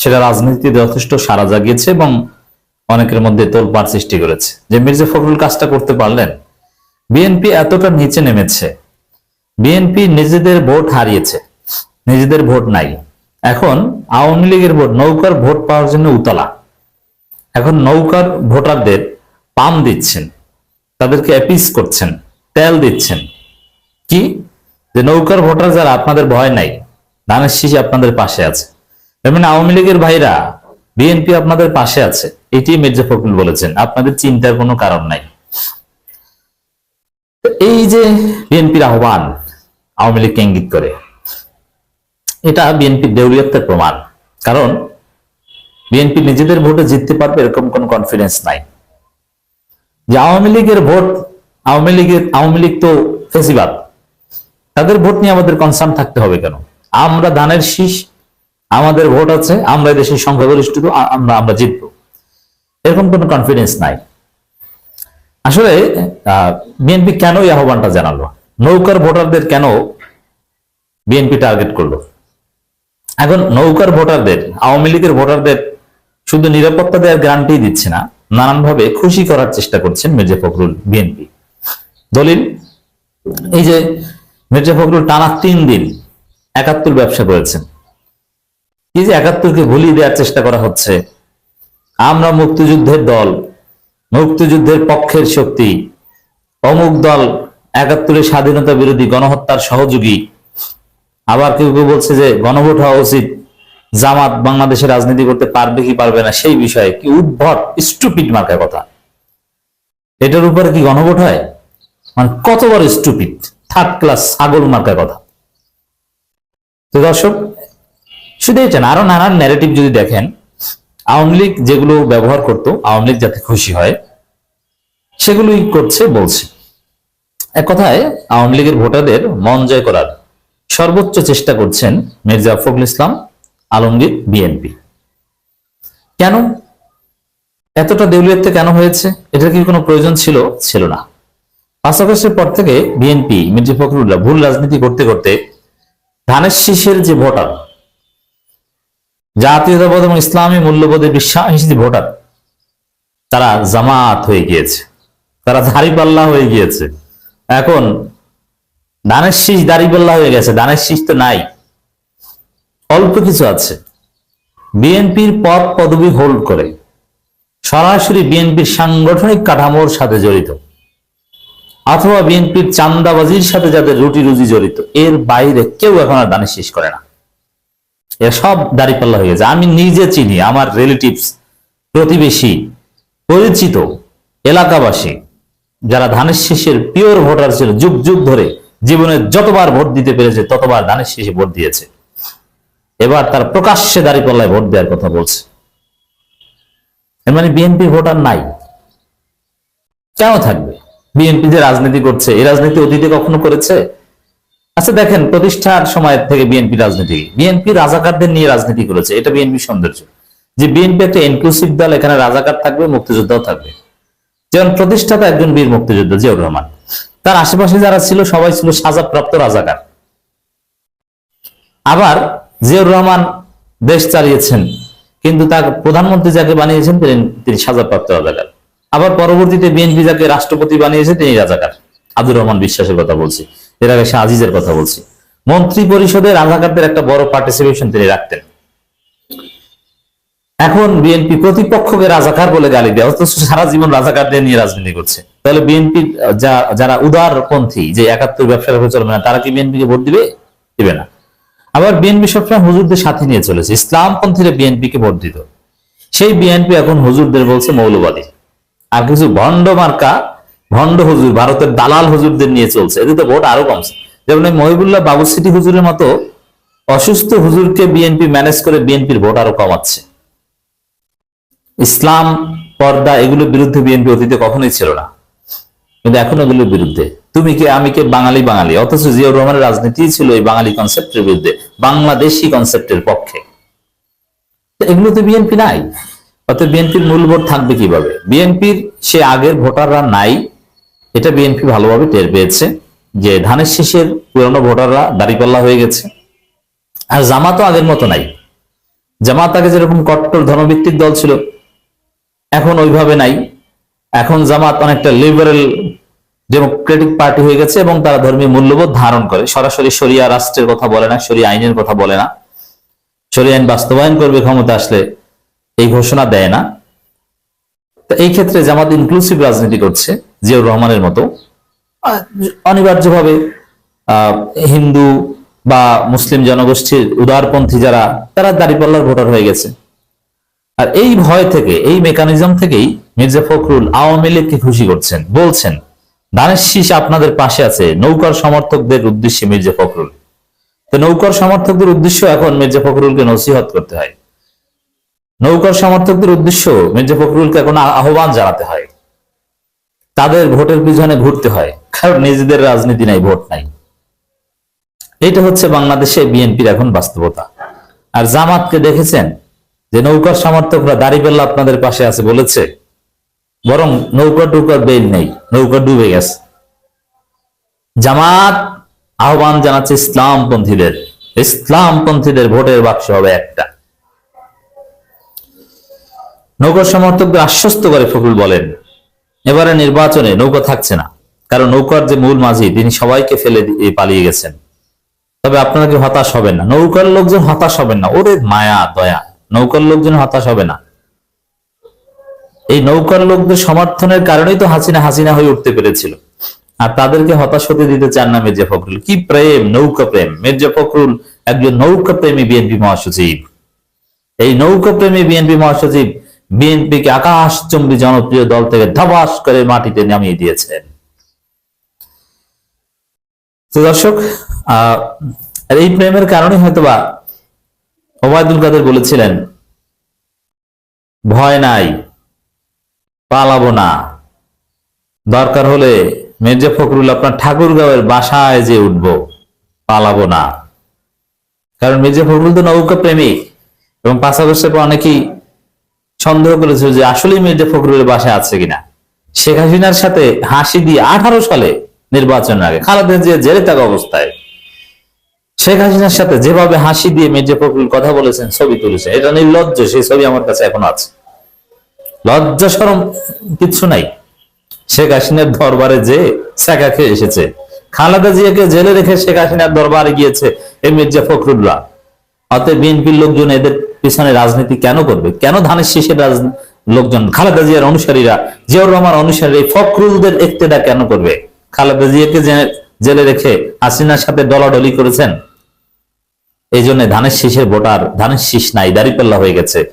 সেটা রাজনীতিতে যথেষ্ট সারা জাগিয়েছে এবং অনেকের মধ্যে তোলপাড় সৃষ্টি করেছে। যে মির্জা ফখরুল কাজটা করতে পারলেন, বিএনপি এতটা নিচে নেমেছে, বিএনপি নিজেদের ভোট হারিয়েছে, নিজেদের ভোট নাই। এখন আওয়ামী লীগের ভোট, নৌকার ভোট পাওয়ার জন্য উতলা। এখন নৌকার ভোটারদের পাম দিচ্ছেন, তাদেরকে অ্যাপিস করছেন, তেল দিচ্ছেন। কি? যে নৌকার ভোটার যারা, আপনাদের ভয় নাই, ধানের শীষ আপনাদের পাশে আছে। এমন আওয়ামী লীগের ভাইরা বিএনপি আপনাদের পাশে আছে। এটি মির্জা ফখরুল বলেছেন। আপনাদের চিন্তার কোনো কারণ নাই। এই যে বিএনপির আহ্বান আওয়ামী লীগকে ইঙ্গিত করে, এটা বিএনপির দেউলিয়ত্বের প্রমাণ। কারণ বিএনপি নিজেদের ভোটে জিততে পারবে এরকম কোন কনফিডেন্স নাই। যে আওয়ামী লীগের ভোট, আওয়ামী লীগের, আওয়ামী লীগ তো ফেসিবাদ। তাদের ভোট নিয়ে আমাদের কনসার্ন থাকতে হবে কেন? আমরা ধানের শীষ আমাদের ভোট আছে, আমরা দেশের সংখ্যাগরিষ্ঠ আমরা আমরা জিতবো। এরকম কোনো কনফিডেন্স নাই। আসলে বিএনপি কেন এই আহ্বানটা জানালো? নৌকার ভোটারদের কেন বিএনপি টার্গেট করল? এখন নৌকার ভোটারদের, আওয়ামী লীগের ভোটারদের শুধু নিরাপত্তা দেওয়ার গ্যারান্টি দিচ্ছে না, নানানভাবে খুশি করার চেষ্টা করছেন মির্জা ফখরুল বিএনপি দলিল, এই যে মির্জা ফখরুল টানা তিন দিন একাত্তর ব্যবসা করেছেন। এই যে একাত্তরকে ভুলিয়ে দেওয়ার চেষ্টা করা হচ্ছে, আমরা মুক্তিযুদ্ধের দল, মুক্তিযুদ্ধের পক্ষের শক্তি, অমুক দল একাত্তরের স্বাধীনতা বিরোধী গণহত্যার সহযোগী। আবার কেউ কেউ বলছে যে গণভোট হওয়া উচিত, জামাত বাংলাদেশে রাজনীতি করতে পারবে কি পারবে না, সেই বিষয়ে কি উদ্ভট স্টুপিড মার্কার কথা। এটার উপরে কি গণভোট হয়? মানে কত বড় স্টুপিড থার্ড ক্লাস ছাগল মার্কার কথা। তো দর্শক শুধু এটা না, আরও নানান ন্যারেটিভ যদি দেখেন, আওয়ামী লীগ যেগুলো ব্যবহার করত, আওয়ামী লীগ যাতে খুশি হয়, সেগুলোই করছে, বলছে। এক কথায়, আওয়ামী লীগের ভোটারদের মন জয় করার সর্বোচ্চ চেষ্টা করছেন মির্জা ফখরুল ইসলাম, আলমগীর, বিএনপি। কেন? এতটা দেউলিয়ত্ব কেন হয়েছে? এটা কি কোনো প্রয়োজন ছিল? ছিল না। পাঁচ পর থেকে বিএনপি, মির্জা ফখরুল্লাহ ভুল রাজনীতি করতে করতে ধানের শীষের যে ভোটার জাতীয়তাবাদ এবং ইসলামী মূল্যবোধের বিশ্বাসী ভোটার, তারা জামাত হয়ে গিয়েছে, তারা ধারিপাল্লা হয়ে গিয়েছে। এখন ধানের শীষ দাড়িপাল্লা হয়ে গেছে ধানের শীষ তো নাই। অল্প কিছু আছে। বিএনপির পদ পদবি হোল্ড করে সরাসরি বিএনপির সাংগঠনিক কাঠামোর সাথে জড়িত, অথবা বিএনপির চান্দাবাজির সাথে যাদের রুটি রুজি জড়িত, এর বাইরে কেউ এখন আর দানের শেষ করে না। সব দাড়িপাল্লা হয়ে গেছে। আমি নিজে চিনি, আমার রিলেটিভস প্রতিবেশী, পরিচিত, এলাকাবাসী, যারা ধানের শীষের পিওর ভোটার ছিল, যুগ যুগ ধরে জীবনে যতবার ভোট দিতে পেরেছে, ততবার ধানের শীষে ভোট দিয়েছে। এবার তার প্রকাশ্যে দাঁড়িপাল্লায় ভোট দেওয়ার কথা বলছে। এর মানে বিএনপি ভোটার নাই। কেন থাকবে? বিএনপি যে রাজনীতি করছে, এই রাজনীতি অতীতে কখনো করেছে? আচ্ছা দেখেন, প্রতিষ্ঠার সময় থেকে বিএনপি রাজনীতি। বিএনপি রাজাকারদের নিয়ে রাজনীতি করেছে। এটা বিএনপি সৌন্দর্য। যে বিএনপি একটা ইনক্লুসিভ দল, এখানে রাজাকার থাকবে, মুক্তিযোদ্ধাও থাকবে। যেমন প্রতিষ্ঠাতা একজন বীর মুক্তিযোদ্ধা, জিয়াউর রহমান। তার আশেপাশে যারা ছিল, সবাই ছিল সাজাপ্রাপ্ত রাজাকার। আবার জিয়াউর রহমান দেশ চালিয়েছেন, কিন্তু তার প্রধানমন্ত্রী যাকে বানিয়েছেন তিনি সাজাপ্রাপ্ত রাজাকার। আবার পরবর্তীতে বিএনপি যাকে রাষ্ট্রপতি বানিয়েছে, তিনি রাজাকার। আব্দুর রহমান বিশ্বাসের কথা বলছি। এর আগে শাহ আজিজের কথা বলছি। মন্ত্রী পরিষদে রাজাকারদের একটা বড় পার্টিসিপেশন তিনি রাখতেন। এখন বিএনপি প্রতিপক্ষকে রাজাকার বলে গালি দেয় অথচ সারা জীবন রাজাকারদের নিয়ে রাজনীতি করছে। তাহলে বিএনপি যারা উদারপন্থী, যে একাত্তর ব্যবসার উপর চলবে না, তারা কি বিএনপিকে ভোট দিবে? দিবে না। আবার বিএনপি সবসময় হুজুরদের সাথে নিয়ে চলেছে। ইসলামপন্থীরা বিএনপিকে ভোট দিত। সেই বিএনপি এখন হুজুরদের বলছে মৌলবাদী। আর কিছু ভণ্ড মার্কা ভণ্ড হুজুর, ভারতের দালাল হুজুরদের নিয়ে চলছে। এতে তো ভোট আরও কমছে। যেমন মহিবুল্লাহ বাবু সিটি হুজুরের মতো অসুস্থ হুজুরকে বিএনপি ম্যানেজ করে বিএনপির ভোট আরও কমাচ্ছে। ইসলাম, পর্দা এগুলোর বিরুদ্ধে বিএনপি অতীতে কখনোই ছিল না। কিন্তু এখন এগুলোর বিরুদ্ধে। তুমি কে? আমি কে? বাঙালি বাঙালি। অথচ জিয়াউর রহমানের রাজনীতি ছিল এই বাঙালি কনসেপ্টের বিরুদ্ধে, বাংলাদেশি কনসেপ্টের পক্ষে। এগুলো তো বিএনপি নাই। অর্থাৎ বিএনপির মূল ভোট থাকবে কীভাবে? বিএনপির সে আগের ভোটাররা নাই। এটা বিএনপি ভালোভাবে টের পেয়েছে যে ধানের শেষের পুরনো ভোটাররা দাঁড়িপাল্লা হয়ে গেছে। আর জামাতও আগের মতো নাই। জামাত আগে যেরকম কট্টর ধর্মভিত্তিক দল ছিল, এখন ওইভাবে নাই। এখন জামাত অনেকটা লিবারেল ডেমোক্রেটিক পার্টি হয়ে গেছে এবং তারা ধর্মীয় মূল্যবোধ ধারণ করে। সরাসরি শরিয়া রাষ্ট্রের কথা বলে না, শরিয়া আইনের কথা বলে না। সরিয়া আইন বাস্তবায়ন করবে ক্ষমতা আসলে এই ঘোষণা দেয় না। তো এই ক্ষেত্রে জামাত ইনক্লুসিভ রাজনীতি করছে। জিয়াউর রহমানের মতো। অনিবার্যভাবে আহ, হিন্দু বা মুসলিম জনগোষ্ঠীর উদারপন্থী যারা তারা দাঁড়িপাল্লার ভোটার হয়ে গেছে। আর এই ভয় থেকে এই মেকানিজম থেকেই মির্জা ফখরুল আওয়ামী লীগকে খুশি করছেন। বলছেন ধানের শীষ আপনাদের পাশে আছে নৌকার সমর্থকদের উদ্দেশ্যে মির্জা ফখরুল। তো নৌকার সমর্থকদের উদ্দেশ্য এখন মির্জা ফখরুলকে নসিহত করতে হয়। নৌকার সমর্থকদের উদ্দেশ্য মির্জা ফখরুলকে এখন আহ্বান জানাতে হয়। তাদের ভোটের পিছনে ঘুরতে হয়, কারণ নিজেদের রাজনীতি নাই, ভোট নাই। এটা হচ্ছে বাংলাদেশে বিএনপির এখন বাস্তবতা। আর জামাতকে দেখেছেন, যে নৌকার সমর্থকরা দাঁড়িপাল্লা আপনাদের পাশে আছে বলেছে, বরং নৌকা টুকার বেল নেই, নৌকা ডুবে গেছে। জামাত আহ্বান জানাচ্ছে ইসলামপন্থীদের ইসলামপন্থীদের ভোটের বাক্স হবে একটা। নৌকার সমর্থকদের আশ্বস্ত করে ফখরুল বলেন এবারে নির্বাচনে নৌকা থাকছে না। কারণ নৌকার যে মূল মাঝি, তিনি সবাইকে ফেলে পালিয়ে গেছেন। তবে আপনারা কি হতাশ হবেন না? নৌকার লোকজন হতাশ হবেন না। ওরে মায়া, দয়া। নৌকার লোকজন হতাশ হবে না। এই নৌকার লোকদের সমর্থনের কারণেই তো হাসিনা হাসিনা হয়ে উঠতে পেরেছিল। আর তাদেরকে হতাশ হতে দিতে চান না মির্জা ফখরুল। কি প্রেম, নৌকা প্রেম। মির্জা ফখরুল একজন নৌকা প্রেমী বিএনপি মহাসচিব। এই নৌকা প্রেমী বিএনপি মহাসচিব বিএনপিকে আকাশচম্বী জনপ্রিয় দল থেকে ধবাস করে মাটিতে নামিয়ে দিয়েছেন। তো দর্শক আর এই প্রেমের কারণে হয়তোবা ওবায়দুল কাদের বলেছিলেন, ভয় নাই, পালাবো না। দরকার হলে মির্জা ফখরুল আপনার ঠাকুরগাঁওয়ের বাসায় যে উঠবো, পালাবো না। কারণ মির্জা ফখরুল তো নৌকা প্রেমিক এবং পর অনেকেই সন্দেহ করেছিল যে আসলে মির্জা ফখরুলের বাসায় আছে কিনা। শেখ হাসিনার সাথে হাসি দিয়ে আঠারো সালে নির্বাচনের আগে, খালেদা জিয়া জেলে থাকা অবস্থায়। শেখ হাসিনার সাথে যেভাবে হাসি দিয়ে মির্জা ফখরুল কথা বলেছেন, ছবি তুলেছেন, এটা নির্লজ্জ, সেই ছবি আমার কাছে এখন আছে। লজ্জা সরম কিচ্ছু নাই। শেখ হাসিনার দরবারে যে চাকা খেয়ে এসেছে। খালেদা জিয়াকে জেলে রেখে শেখ হাসিনার দরবারে গিয়েছে এই মির্জা ফখরুল্লাহ অতএব বিএনপির লোকজন এদের পিছনে রাজনীতি কেন করবে? কেন ধানের শীষের লোকজন, খালেদা জিয়ার অনুসারীরা, জিয়াউর রহমান অনুসারী ফখরুলদের একতেদা কেন করবে? খালেদা জিয়াকে জেলে রেখে হাসিনার সাথে ডলাডলি করেছেন? এই জন্য ধানের শীষের ভোটার, ধানের শীষ নাই, দাঁড়িপাল্লা হয়ে গেছে।